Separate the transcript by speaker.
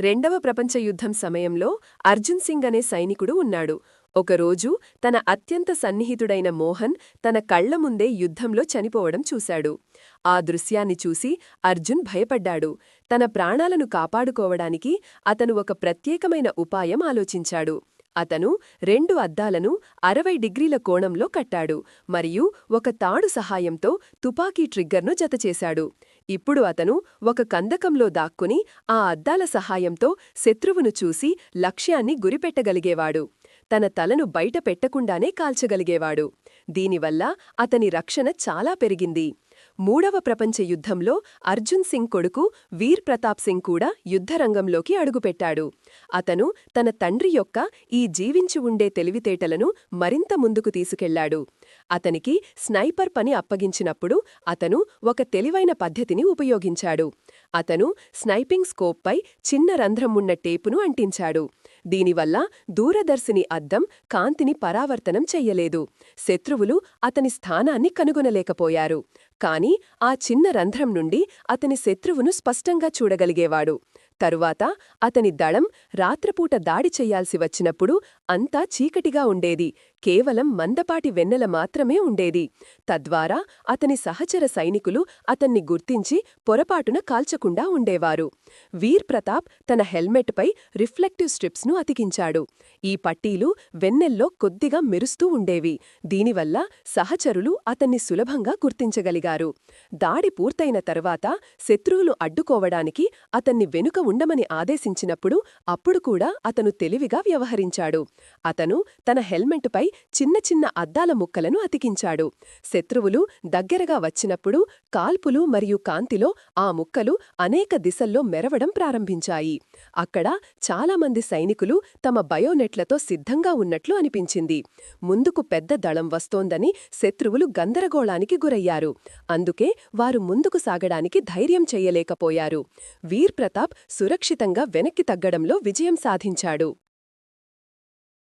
Speaker 1: రెండవ ప్రపంచ యుద్ధం సమయంలో అర్జున్ సింగ్ అనే సైనికుడు ఉన్నాడు. ఒకరోజు తన అత్యంత సన్నిహితుడైన మోహన్ తన కళ్ళ ముందే యుద్ధంలో చనిపోవడం చూశాడు. ఆ దృశ్యాన్ని చూసి అర్జున్ భయపడ్డాడు. తన ప్రాణాలను కాపాడుకోవడానికి అతను ఒక ప్రత్యేకమైన ఉపాయం ఆలోచించాడు. అతను రెండు అద్దాలను అరవై డిగ్రీల కోణంలో కట్టాడు మరియు ఒక తాడు సహాయంతో తుపాకీ ట్రిగ్గర్ను జతచేశాడు. ఇప్పుడు అతను ఒక కందకంలో దాక్కుని ఆ అద్దాల సహాయంతో శత్రువును చూసి లక్ష్యాన్ని గురిపెట్టగలిగేవాడు. తన తలను బయట పెట్టకుండానే కాల్చగలిగేవాడు. దీనివల్ల అతని రక్షణ చాలా పెరిగింది. మూడవ ప్రపంచ యుద్ధంలో అర్జున్ సింగ్ కొడుకు వీర్ ప్రతాప్ సింగ్ కూడా యుద్ధరంగంలోకి అడుగుపెట్టాడు. అతను తన తండ్రి యొక్క ఈ జీవించి ఉండే తెలివితేటలను మరింత ముందుకు తీసుకెళ్ళాడు. అతనికి స్నైపర్ పని అప్పగించినప్పుడు అతను ఒక తెలివైన పద్ధతిని ఉపయోగించాడు. అతను స్నైపింగ్ స్కోప్పై చిన్న రంధ్రం ఉన్న టేపును అంటించాడు. దీనివల్ల దూరదర్శిని అద్దం కాంతిని పరావర్తనం చెయ్యలేదు. శత్రువులు అతని స్థానాన్ని కనుగొనలేకపోయారు. కాని ఆ చిన్న రంధ్రం నుండి అతని శత్రువును స్పష్టంగా చూడగలిగేవాడు. తరువాత అతని దళం రాత్రపూట దాడి చెయ్యాల్సి వచ్చినప్పుడు అంతా చీకటిగా ఉండేది. కేవలం మందపాటి వెన్నెల మాత్రమే ఉండేది. తద్వారా అతని సహచర సైనికులు అతన్ని గుర్తించి పొరపాటున కాల్చకుండా ఉండేవారు. వీర్ ప్రతాప్ తన హెల్మెట్పై రిఫ్లెక్టివ్ స్ట్రిప్స్ను అతికించాడు. ఈ పట్టీలు వెన్నెల్లో కొద్దిగా మెరుస్తూ ఉండేవి. దీనివల్ల సహచరులు అతన్ని సులభంగా గుర్తించగలిగారు. దాడి పూర్తయిన తరువాత శత్రువులు అడ్డుకోవడానికి అతన్ని వెనుక ఉండమని ఆదేశించినప్పుడు అప్పుడు కూడా అతను తెలివిగా వ్యవహరించాడు. అతను తన హెల్మెట్పై చిన్న చిన్న అద్దాల ముక్కలను అతికించాడు. శత్రువులు దగ్గరగా వచ్చినప్పుడు కాల్పులు మరియు కాంతిలో ఆ ముక్కలు అనేక దిశల్లో మెరవడం ప్రారంభించాయి. అక్కడ చాలామంది సైనికులు తమ బయోనెట్లతో సిద్ధంగా ఉన్నట్లు అనిపించింది. ముందుకు పెద్ద దళం వస్తోందని శత్రువులు గందరగోళానికి గురయ్యారు. అందుకే వారు ముందుకు సాగడానికి ధైర్యం చెయ్యలేకపోయారు వీర్ ప్రతాప్ సురక్షితంగా వెనక్కి తగ్గడంలో విజయం సాధించాడు.